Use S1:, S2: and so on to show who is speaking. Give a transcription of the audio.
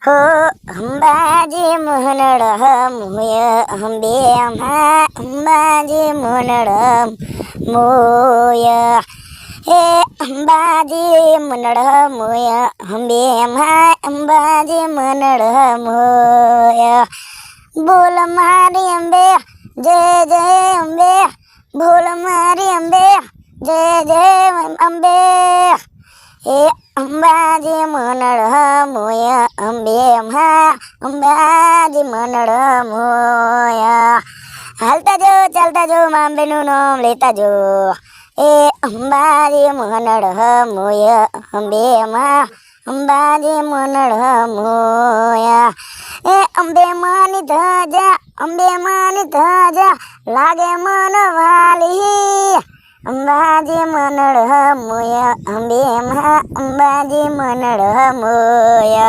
S1: અંબાજી મોહનડ મોય અંબે અમા અંબાજી મોનડ મોય, હે અંબાજી મનડ મોય અંબે અમા અંબાજી મનડ મોય. બોલ મારી અંબે, જય જય અંબે, બોલ મારી અંબે, જય જય અંબે. એ અંબાજી મનડ મોય અંબે મા અંબાજી મનડ મોય હાલતા જો ચાલતા જો મા અંબેનું નામ લેતા જો એ અંબાજી મનડ મોય અંબે મા અંબાજી મનડ મોય એ અંબે માની ધજા અંબે માની ધજા લાગે મન વાલી અંબાજી મનળ મોય અંબે મા અંબાજી મનળ મોય